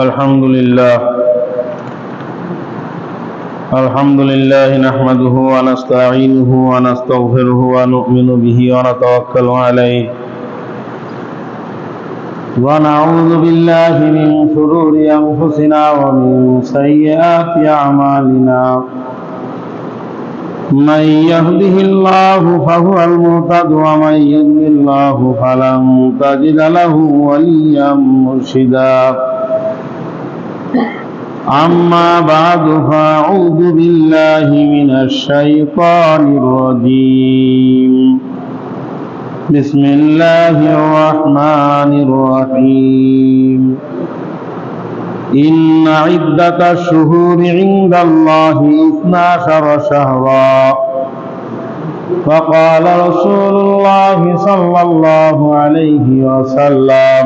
الحمد لله الحمد لله نحمده ونستعينه ونستغفره ونؤمن به ونتوكل عليه ونعوذ بالله من شرور أنفسنا ومن سيئات أعمالنا من يهده الله فهو المهتد ومن يضلل الله فلن تجد له وليا مرشدا أما بعد فأعوذ بالله من الشيطان الرجيم بسم الله الرحمن الرحيم إن عدة الشهور عند الله اثنا عشر شهرا فقال رسول الله صلى الله عليه وسلم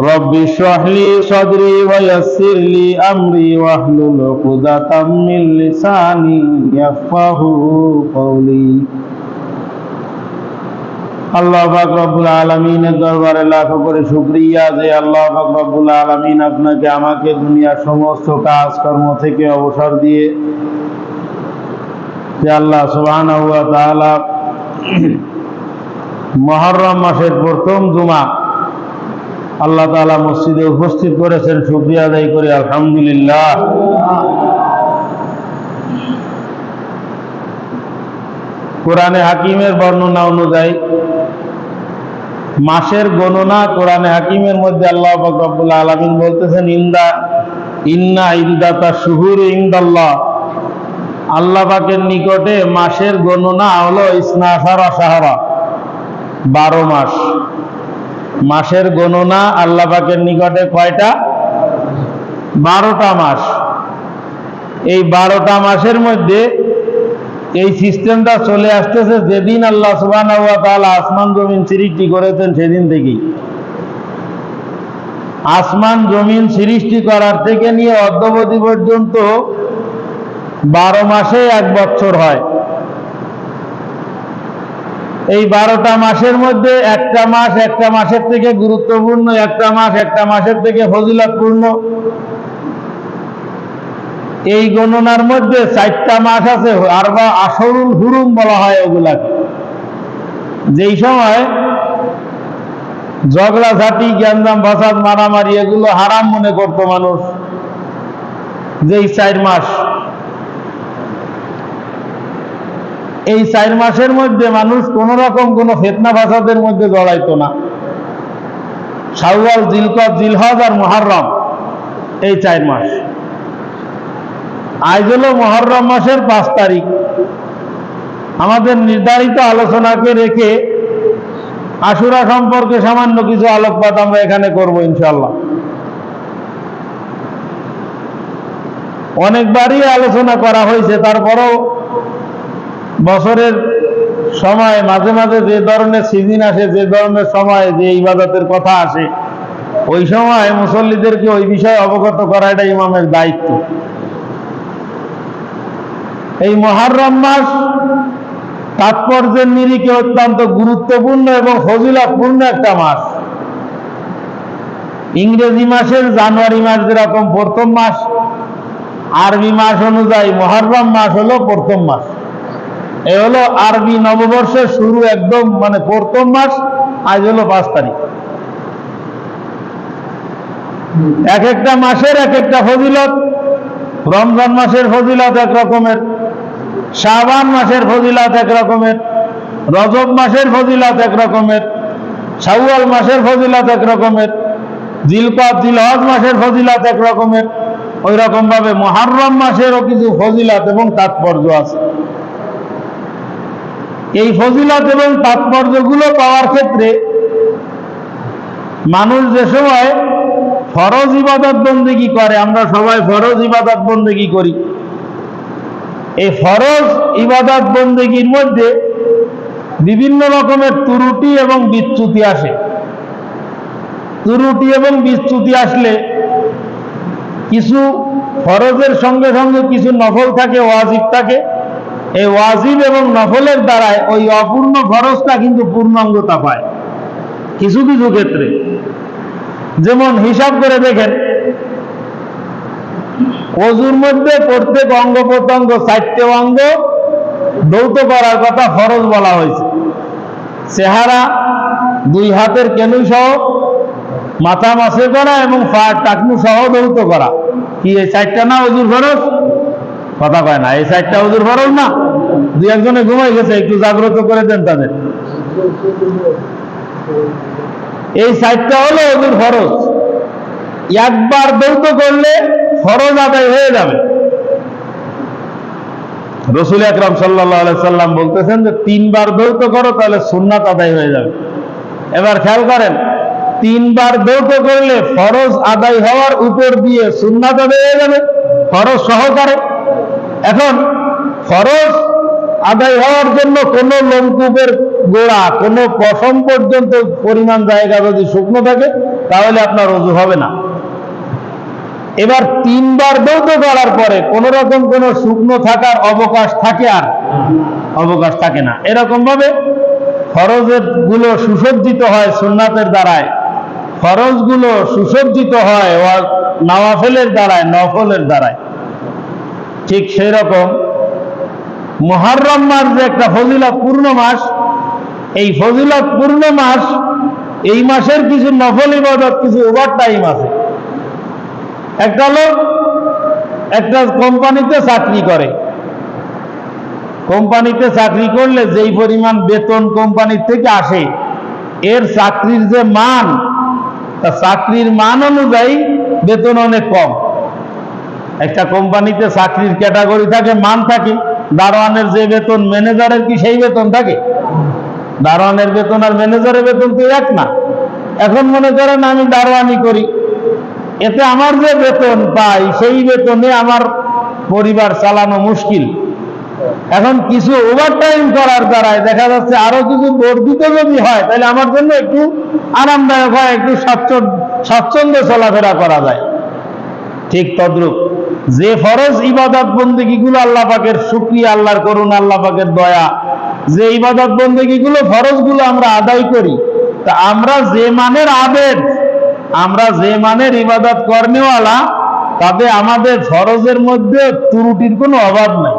رب اشرح لي صدري ويسر لي امري واحلل عقدة من لساني يفقه قولي আল্লাহ পাক রব্বুল আলমিনের দরবারে লাখ করে শুক্রিয়া যে আল্লাহ পাক রব্বুল আলমিন আপনাকে আমাকে দুনিয়ার সমস্ত কাজকর্ম থেকে অবসর দিয়ে যে আল্লাহ সুবহান মহরম মাসের প্রথম জুমা আল্লাহ তালা মসজিদে উপস্থিত করেছেন, শুক্রিয়া আদায় করি, আলহামদুলিল্লাহ। কোরআনে হাকিমের বর্ণনা অনুযায়ী, মাসের গণনা কোরআনে হাকিমের মধ্যে আল্লাহ রব্বুল আলমিন বলতেছেন, ইন্দা, ইন্না ইন্দাতা শুহুর ইন্দাল্লাহ। আল্লাহফাকের নিকটে মাসের গণনা হলো ইসনা সারা সাহারা বারো মাস। মাসের গণনা আল্লাহ পাকের নিকটে কয়টা? বারোটা মাস। এই বারোটা মাসের মধ্যে এই সিস্টেমটা চলে আসতেছে যেদিন আল্লাহ সুবাহ আসমান, জমিন সৃষ্টি করেছেন সেদিন থেকেই। আসমান, জমিন সৃষ্টি করার থেকে নিয়ে অদ্যবধি পর্যন্ত বারো মাসে এক বছর হয়। এই বারোটা মাসের মধ্যে একটা মাস, একটা মাসের থেকে গুরুত্বপূর্ণ, একটা মাস, একটা মাসের থেকে ফজিলতপূর্ণ। এই গণনার মধ্যে চারটা মাস আছে আর বা আসরুল হুরুম বলা হয় ওগুলাকে। যেই সময় ঝগড়া, ঝাঁটি, গ্যাঞ্জাম, ফাসাদ, মারামারি এগুলো হারাম মনে করতো মানুষ। যেই চার মাস এই চার মাসের মধ্যে মানুষ কোন রকম কোন ফেতনা ফাসাদের মধ্যে জড়াইতো না। শাওয়াল, জিলকত, জিলহজ আর মহারম এই চার মাস। আজ হলো মহরম মাসের পাঁচ তারিখ। আমাদের নির্ধারিত আলোচনাকে রেখে আশুরা সম্পর্কে সামান্য কিছু আলোকপাত আমরা এখানে করব ইনশাল্লাহ অনেকবারই আলোচনা করা হয়েছে, তারপরও বছরের সময়, মাঝে মাঝে যে ধরনের সিজন আসে, যে ধরনের সময় যে ইবাদতের কথা আসে, ওই সময় মুসল্লিদেরকে ওই বিষয়ে অবগত করা এটা ইমামের দায়িত্ব। এই মহারম মাস তাৎপর্যের নিরিখে অত্যন্ত গুরুত্বপূর্ণ এবং ফজিলাপূর্ণ একটা মাস। ইংরেজি মাসের জানুয়ারি মাস যেরকম প্রথম মাস, আরবি মাস অনুযায়ী মহারম মাস হলো প্রথম মাস। এ হলো আরবি নববর্ষের শুরু একদম মানে প্রথম মাস, আজ হলো পাঁচ তারিখ। এক একটা মাসের, এক একটা ফজিলত। রমজান মাসের ফজিলত এক রকমের, শাবান মাসের ফজিলত এক রকমের, রজব মাসের ফজিলত এক রকমের, শাওয়াল মাসের ফজিলত এক রকমের জিলকাত জিলহজ মাসের ফজিলত এক রকমের। ওই রকম ভাবে মহারম মাসেরও কিছু ফজিলত এবং তাৎপর্য আছে। এই ফজিলত এবং তাৎপর্যগুলো পাওয়ার ক্ষেত্রে মানুষ যে সময় ফরজ ইবাদত বন্দেগি করে, আমরা সবাই ফরজ ইবাদত বন্দেগি করি। এই ফরজ ইবাদত বন্দেগীর মধ্যে বিভিন্ন রকমের ত্রুটি এবং বিচ্যুতি আসে। ত্রুটি এবং বিচ্যুতি আসলে কিছু ফরজের সঙ্গে সঙ্গে কিছু নফল থাকে, ওয়াজিব থাকে। এই ওয়াজিব এবং নফলের দ্বারায় ওই অপূর্ণ ফরজটা কিন্তু পূর্ণাঙ্গতা পায়। কিছু কিছু ক্ষেত্রে। যেমন হিসাব করে দেখেন, অজুর মধ্যে প্রত্যেক অঙ্গ প্রত্যঙ্গ চারটে অঙ্গ দৌত করার কথা ফরজ বলা হয়েছে। চেহারা, দুই হাতের কেনু সহ, মাথা মাসে করা এবং পা টাকনু সহ দৌত করা। কি এই চারটা না অজুর ফরজ? কথা কয় না, এই চারটা অজুর ফরজ না? দুই একজনে ঘুমাই গেছে, একটু জাগ্রত করে দেন তাদের। এই সাইডটা হলো ওদের ফরজ। একবার দৌত করলে ফরজ আদায় হয়ে যাবে। রসুল আকরাম সাল্লাহ সাল্লাম বলতেছেন যে, তিনবার দৌত করো, তাহলে সুন্নাত আদায় হয়ে যাবে। এবার খেয়াল করেন, তিনবার দৌত করলে ফরজ আদায় হওয়ার উপর দিয়ে সুন্নাত আদায় হয়ে যাবে, ফরজ সহকারে। এখন ফরজ আদায় হওয়ার জন্য কোন লোমকূপের গোড়া, কোনো পশম পর্যন্ত পরিমাণ জায়গা যদি শুকনো থাকে, তাহলে আপনার রজু হবে না। এবার তিনবার দৌত করার পরে কোন রকম কোন শুকনো থাকার অবকাশ থাকে আর? অবকাশ থাকে না। এরকম ভাবে ফরজেরগুলো সুসজ্জিত হয় সুন্নাতের দ্বারায়। ফরজগুলো সুসজ্জিত হয় ওয়া- নওয়াফেলের দ্বারায়, নফলের দ্বারায়। ঠিক সেই রকম। মহারম মাস যে একটা ফজিলত পূর্ণ মাস, এই ফজিলত পূর্ণ মাস, এই মাসের কিছু নফল ইবাদত, কিছু ওভার টাইম আছে। একটা লোক একটা কোম্পানিতে চাকরি করে। কোম্পানিতে চাকরি করলে যেই পরিমাণ বেতন কোম্পানির থেকে আসে, এর চাকরির যে মান, তা চাকরির মান অনুযায়ী বেতন অনেক কম। একটা কোম্পানিতে চাকরির ক্যাটাগরি থাকে, মান থাকে, দারোয়ানের যে বেতন, ম্যানেজারের কি সেই বেতন থাকে? দারোয়ানের বেতন আর ম্যানেজারের বেতন তো এক না। এখন মনে করেন আমি দারোয়ানি করি, এতে আমার যে বেতন পাই, সেই বেতনে আমার পরিবার চালানো মুশকিল। এখন কিছু ওভার টাইম করার দ্বারায় দেখা যাচ্ছে আরও কিছু বর্ধিত যদি হয়, তাহলে আমার জন্য একটু আরামদায়ক হয়, একটু স্বাচ্ছন্দ্য চলাফেরা করা যায়। ঠিক তদ্রুপ। যে ফরজ ইবাদত বন্দেগী গুলো আল্লাহ পাকের শুক্রিয়া, আল্লাহর করুন আল্লাহ পাকের দয়া, যে ইবাদত বন্দেগী গুলো ফরজগুলো আমরা আদায় করি, তা আমরা যে মানের আবেদ, আমরা যে মানের ইবাদত কর্মেওয়ালা, তাতে আমাদের ফরজের মধ্যে ত্রুটির কোনো অভাব নাই।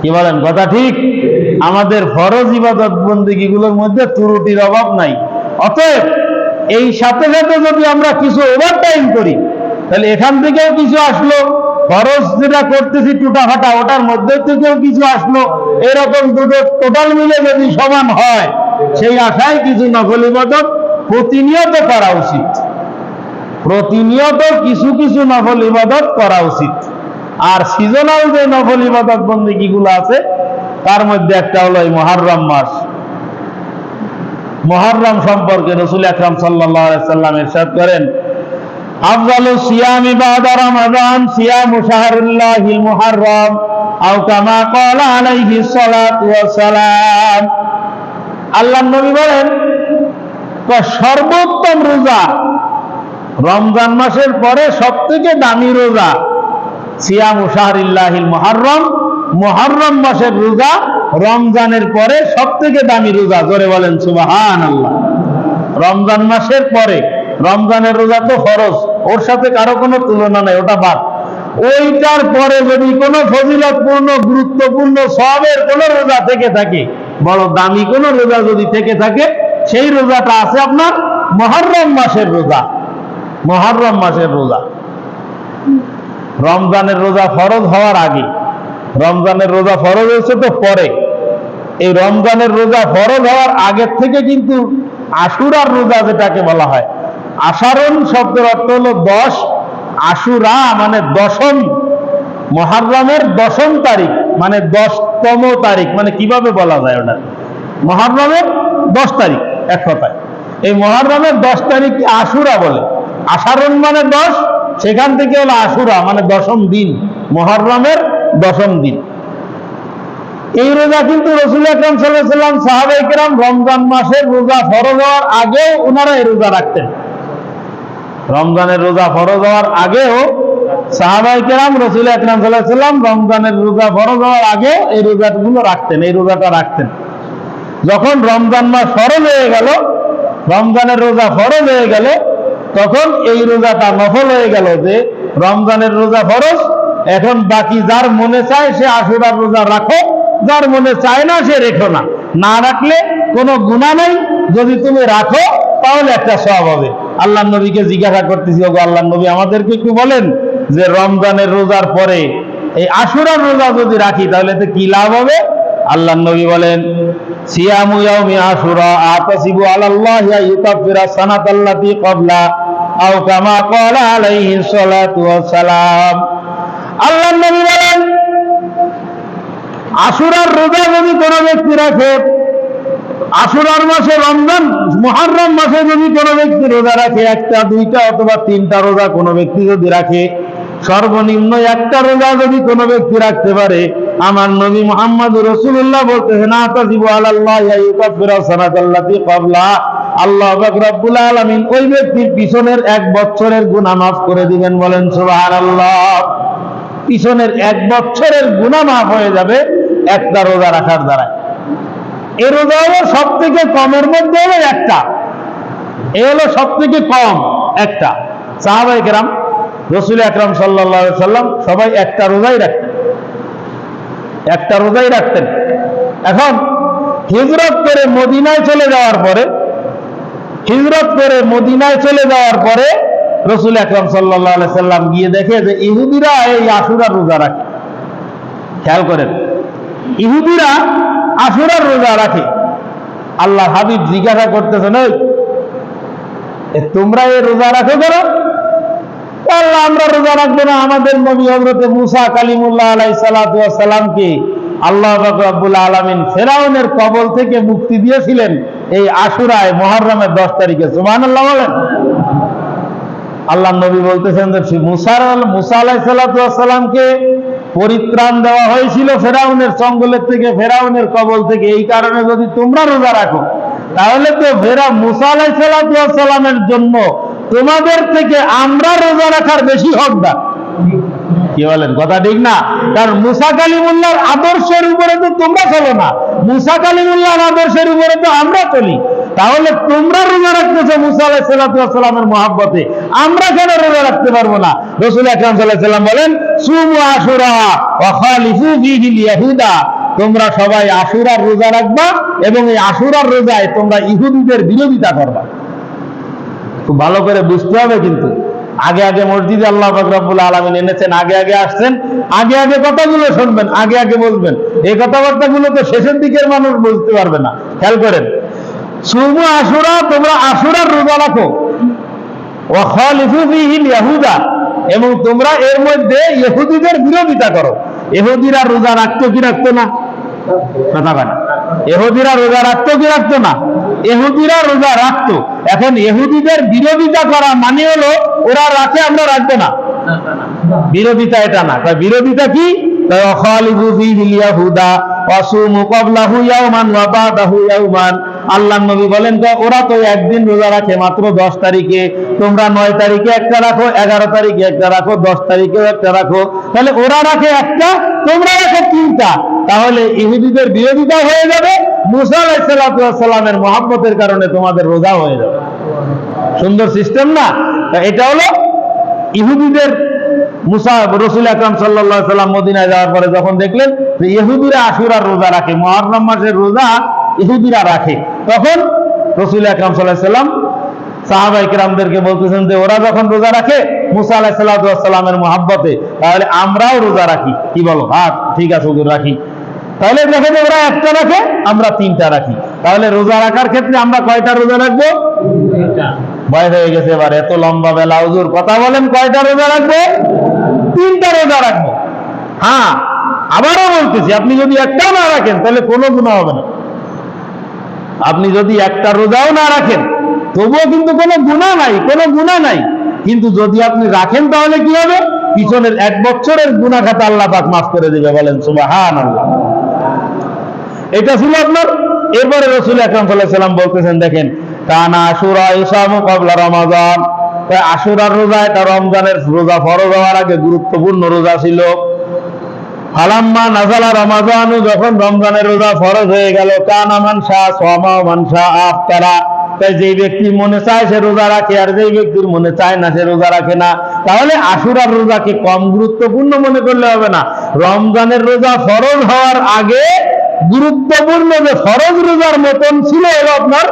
কি বলেন, কথা ঠিক? আমাদের ফরজ ইবাদত বন্দিগি গুলোর মধ্যে ত্রুটির অভাব নাই। অতএব এই সাথে সাথে যদি আমরা কিছু ওভার টাইম করি তাহলে এখান থেকেও কিছু আসলো। খরচ যেটা করতেছি টুটা ফাটা ওটার মধ্যে থেকেও কিছু আসলো। এরকম দুটো টোটাল মিলে যদি সমান হয়, সেই আশায় কিছু নকল ইবাদত প্রতিনিয়ত করা উচিত। প্রতিনিয়ত কিছু কিছু নফল ইবাদত করা উচিত। আর সিজনাল যে নফল ইবাদত বন্দী গুলো আছে, তার মধ্যে একটা হলো এই মহারম মাস। মহারম সম্পর্কে রসুল আকরাম সাল্লাম ইরশাদ করেন আফজালু সিয়াম ইবাদা রমাদান সিয়াম শাহরুল্লাহিল মুহাররম, আও কামা ক্বালা আলাইহি সালাতু ওয়াস সালাম আল্লাহর নবী বলেন সর্বোত্তম রোজা রমজান মাসের পরে সব থেকে দামি রোজা সিয়াম শাহরিল্লাহিল মহারম মহারম মাসের রোজা রমজানের পরে সব থেকে দামি রোজা। জোরে বলেন সুবাহান আল্লাহ রমজান মাসের পরে রমজানের রোজা তো ফরজ। ওর সাথে কারও কোনো তুলনা নেই, ওটা বাদ। ওইটার পরে যদি কোনো ফজিলতপূর্ণ, গুরুত্বপূর্ণ সবের কোনো রোজা থেকে থাকে, বড় দামি কোনো রোজা যদি থেকে থাকে, সেই রোজাটা আছে আপনার মহরম মাসের রোজা। মহরম মাসের রোজা। রমজানের রোজা ফরজ হওয়ার আগে, রমজানের রোজা ফরজ হয়েছে তো পরে। এই রমজানের রোজা ফরজ হওয়ার আগের থেকে কিন্তু আশুরার রোজা যেটাকে বলা হয় আষাঢ়ন শব্দের অর্থ হলো দশ, আশুরা মানে দশম, মহারমের দশম তারিখ মানে দশতম তারিখ মানে কীভাবে বলা যায় ওটা? মহারমের দশ তারিখ, এক কথায়। এই মহারমের দশ তারিখকে আশুরা বলে? আষাঢ়ন মানে দশ, সেখান থেকে হলো আশুরা মানে দশম দিন, মহরমের দশম দিন। এই রোজা কিন্তু রসুল আকরাম সাল্লাহ সাল্লাম কেরাম রমজান মাসের রোজা ফরজ হওয়ার আগেও ওনারা এই রোজা রাখতেন। রমজানের রোজা ফরজ হওয়ার আগেও সাহাবাই কেরাম রসুল আকরাম সাল্লাম রমজানের রোজা ফরজ হওয়ার আগেও এই রোজাগুলো রাখতেন, এই রোজাটা রাখতেন। যখন রমজান মাস ফরজ হয়ে গেল, রমজানের রোজা ফরজ হয়ে গেল, তখন এই রোজাটা নফল হয়ে গেল যে রমজানের রোজা ফরজ, এখন বাকি যার মনে চায় সে আশুরার রোজা রাখো যার মনে চায় না সে রেখো না। না রাখলে কোনো গুণা নাই, যদি তুমি রাখো, তাহলে একটা সব হবে। আল্লাহ নবীকে জিজ্ঞাসা করতেছি, ওগো আল্লাহ নবী, আমাদেরকে একটু বলেন যে রমজানের রোজার পরে এই আশুরার রোজা যদি রাখি, তাহলে তো কি লাভ হবে? আল্লাহ নবী বলেন, সিয়ামু ইয়াউমি আশুরা, আতাসিবু আলাল্লাহি আইয়ুকাফিরা সানাতাল্লাতি ক্বাবলা, আও কামা ক্বালা আলাইহি সালাতু ওয়াসসালাম। আল্লাহ নবী বলেন, আশুরার রোজা যদি কোনো ব্যক্তি রাখে আশুরার মাসে রমজান, মুহররম মাসে যদি কোনো ব্যক্তি রোজা রাখে, একটা, দুইটা অথবা তিনটা রোজা কোনো ব্যক্তি যদি রাখে, সর্বনিম্ন একটা রোজা যদি কোনো ব্যক্তি রাখতে পারে, আমার নবী মোহাম্মদ রসুল্লাহ সানাতাল্লাতি আল্লাহ রব্বুল আলামিন ওই ব্যক্তির পিছনের এক বছরের গুনাহ মাফ করে দিবেন, বলেন সুবহানাল্লাহ। পিছনের এক বছরের গুনাহ মাফ হয়ে যাবে একটা রোজা রাখার দ্বারা এই রোজা হলো সব থেকে কমের মধ্যে হলো একটা। এ হলো সব থেকে কম একটা। সাহাবাই কেরাম, রসুল আকরাম সাল্লাহ সাল্লাম সবাই একটা রোজাই রাখতেন। একটা রোজাই রাখতেন। এখন হিজরত করে মদিনায় চলে যাওয়ার পরে, হিজরত করে মদিনায় চলে যাওয়ার পরে রসুল আকরাম সাল্লাহ সাল্লাম গিয়ে দেখে যে ইহুদিরা এই আশুরার রোজা রাখে। খেয়াল করেন ইহুদিরা আশুরার রোজা রাখে। আল্লাহ হাবিব জিজ্ঞাসা করতেছেন ওই তোমরা এই রোজা রাখো কেন? আল্লাহ, আমরা রোজা রাখব না। আমাদের নবী হজরতে মুসা কালিমুল্লাহ আলাই সালামকে আল্লাহ রাব্বুল আলামিন ফেরাউনের কবল থেকে মুক্তি দিয়েছিলেন এই আশুরায় মহররমের দশ তারিখে। সুমান আল্লাহ বলেন। আল্লাহ নবী বলতেছেন যে, মুসার মুসা আলাই সালামকে পরিত্রাণ দেওয়া হয়েছিল ফেরাউনের জঙ্গলের থেকে, ফেরাউনের কবল থেকে। এই কারণে যদি তোমরা রোজা রাখো, তাহলে তো ফেরা মুসা জন্য তোমাদের থেকে আমরা রোজা রাখার বেশি হকদার। কি বলেন, কথা ঠিক না? কারণ মুসা কালিমুল্লাহর আদর্শের উপরে তো তোমরা চলো না। মুসা কালিমুল্লাহর আদর্শের উপরে তো আমরা চলি। তাহলে তোমরা রোজা রাখতেছো মুসা আলাহ মহাব্বতে, আমরা কেন রোজা রাখতে পারব না? রসুল আকরাম সাল্লাহ বলেন তোমরা সবাই আশুরার রোজা রাখবা এবং এই আশুরার রোজায় তোমরা ইহুদিদের বিরোধিতা করবা। খুব ভালো করে বুঝতে হবে কিন্তু। আগে আগে মসজিদে আল্লাহ রব্বুল আলমিন এনেছেন, আগে আগে আসছেন, আগে আগে কথাগুলো শুনবেন, আগে আগে বলবেন। এই কথাবার্তাগুলো তো শেষের দিকের মানুষ বুঝতে পারবে না। খেয়াল করেন সুমু তোমরা রোজা রাখো। ইয়াহুদা, এবং তোমরা এর মধ্যে ইহুদিদের বিরোধিতা করো। রোজা রাখতো কি রাখতো না? কথা বলেন এহুদিরা রোজা রাখতো কি রাখতো না? এহুদিরা রোজা রাখতো। এখন এহুদিদের বিরোধিতা করা মানে হলো, ওরা রাখে, আমরা রাখব না। বিরোধিতা এটা না। বিরোধিতা কি? আল্লাহ নবী বলেন তো, ওরা তো একদিন রোজা রাখে মাত্র দশ তারিখে। তোমরা নয় তারিখে একটা রাখো, এগারো তারিখে একটা রাখো, দশ তারিখেও একটা রাখো। তাহলে ওরা রাখে একটা, তোমরা রাখো তিনটা। তাহলে ইহুদিদের বিরোধিতা হয়ে যাবে, মুসা আলাইসাল্লামের মহাব্বতের কারণে তোমাদের রোজা হয়ে যাবে। সুন্দর সিস্টেম না? এটা হলো ইহুদিদের, মুসা রসুল আকরাম সাল্লাহ সাল্লাম মদিনায় যাওয়ার পরে যখন দেখলেন ইহুদিরা আশুরার রোজা রাখে, মহরম মাসের রোজা ইহুদিরা রাখে। তখন রসুল আকরাম সাল্লাম সাহাবাই কিরামদেরকে বলতেছেন যে ওরা যখন রোজা রাখে মুসা আলাহ সাল্লাহামের মহাব্বতে তাহলে আমরাও রোজা রাখি। কি বলো? হাত ঠিক আছে হুজুর রাখি। তাহলে দেখে যে ওরা একটা রাখে আমরা তিনটা রাখি। তাহলে রোজা রাখার ক্ষেত্রে আমরা কয়টা রোজা রাখব? ভয় হয়ে গেছে এবার এত লম্বা বেলা হুজুর কথা বলেন কয়টা রোজা রাখব? তিনটা রোজা রাখব। হ্যাঁ আবারও বলতেছি আপনি যদি একটাও না রাখেন তাহলে কোনো গুণা হবে না। আপনি যদি একটা রোজাও না রাখেন, তবুও কিন্তু কোনো গুণা নাই, কোনো গুণা নাই। কিন্তু যদি আপনি রাখেন, তাহলে কি হবে? পিছনের এক বছরের গুণা খাতা আল্লাহ পাক মাফ করে দিবে, বলেন সুবাহান আল্লাহ এটা ছিল আপনার? এরপরে রসুল আকরাম সাল্লাহ সাল্লাম বলতেছেন, দেখেন, কানা আশুরা ইসামু কবলা রমাজান। আশুরার রোজা, এটা রমজানের রোজা ফরজ হওয়ার আগে গুরুত্বপূর্ণ রোজা ছিল। ফালাম্মা নাজালা রমাজানু, যখন রমজানের রোজা ফরজ হয়ে গেল, কানা মানসা সোমা মানসা আফতারা। তাই যেই ব্যক্তি মনে চায় সে রোজা রাখে, আর যেই ব্যক্তির মনে চায় না সে রোজা রাখে না, তাহলে আশুরার রোজাকে কম গুরুত্বপূর্ণ মনে করলে হবে না। রমজানের রোজা ফরজ হওয়ার আগে গুরুত্বপূর্ণ যে ফরজ রোজার মতন ছিল হলো আপনার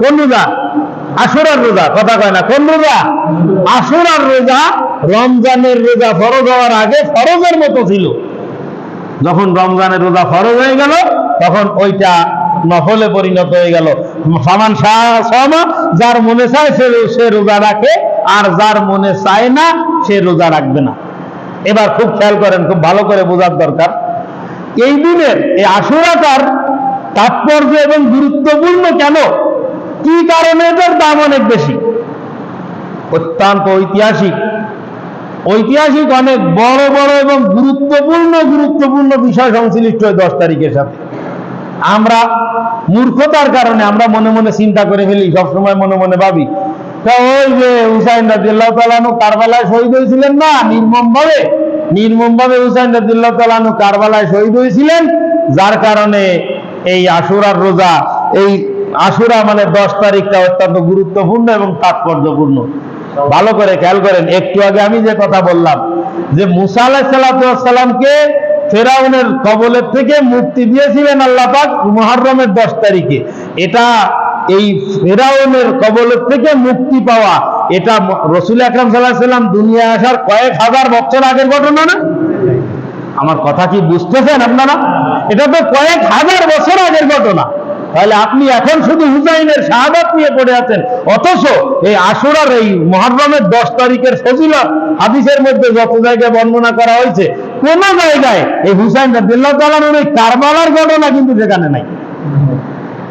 কোন রোজা? আশুরার রোজা, কথা কয় না, কোন রোজা? আশুরার রোজা রমজানের রোজা ফরজ হওয়ার আগে ফরজের মতো ছিল। যখন রমজানের রোজা ফরজ হয়ে গেল, তখন ওইটা নফলে পরিণত হয়ে গেল। সামান সামা, যার মনে চায় সে সে রোজা রাখে, আর যার মনে চায় না, সে রোজা রাখবে না। এবার খুব খেয়াল করেন, খুব ভালো করে বোঝার দরকার। এই দিনের এই আশুরাটার তাৎপর্য এবং গুরুত্বপূর্ণ কেন? কি কারণে এটার দাম অনেক বেশি? অত্যন্ত ঐতিহাসিক। ঐতিহাসিক অনেক বড় বড় এবং গুরুত্বপূর্ণ গুরুত্বপূর্ণ বিষয় সংশ্লিষ্ট হয় দশ তারিখের সাথে আমরা মূর্খতার কারণে আমরা মনে মনে চিন্তা করে ফেলি, সবসময় মনে মনে ভাবি ওই যে হুসাইন রাদিল্লাহ তালানু কারবালায় শহীদ হয়েছিলেন না? নির্মম ভাবে নির্মম ভাবে হুসাইন রাদিল্লাহ তালানু কারবালায় শহীদ হয়েছিলেন, যার কারণে এই আশুরার রোজা, এই আশুরা মানে দশ তারিখটা অত্যন্ত গুরুত্বপূর্ণ এবং তাৎপর্যপূর্ণ। ভালো করে খেয়াল করেন, একটু আগে আমি যে কথা বললাম, যে মুসা আলাহ সাল্লামকে ফেরাউনের কবলের থেকে মুক্তি দিয়েছিলেন আল্লাহ পাক মুহররমের দশ তারিখে। এটা এই ফেরাউনের কবলের থেকে মুক্তি পাওয়া, এটা রসুল আকরাম সাল্লাহ সাল্লাম দুনিয়া আসার কয়েক হাজার বছর আগের ঘটনা না? আমার কথা কি বুঝতেছেন আপনারা? এটা তো কয়েক হাজার বছর আগের ঘটনা। তাহলে আপনি এখন শুধু হুসাইনের শাহাদাত নিয়ে পড়ে আছেন। অথচ এই আশুরার এই মহরমের দশ তারিখের ফজিলত হাদিসের মধ্যে যত জায়গায় বর্ণনা করা হয়েছে, কোন জায়গায় এই হুসাইন রাদিল্লাহ তাআলার এই কারবালার ঘটনা কিন্তু সেখানে নাই।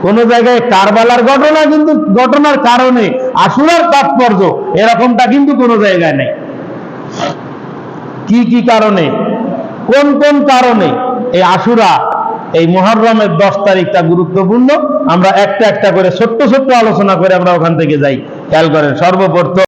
কোন জায়গায় কারবালার ঘটনা কিন্তু, ঘটনার কারণে আশুরার তাৎপর্য এরকমটা কিন্তু কোনো জায়গায় নেই। কি কি কারণে? কোন কোন কারণে এই আশুরা এই মহরমের দশ তারিখটা গুরুত্বপূর্ণ। আমরা একটা একটা করে ছোট্ট ছোট্ট আলোচনা করে আমরা ওখান থেকে যাই। খেয়াল করেন, সর্বপ্রথম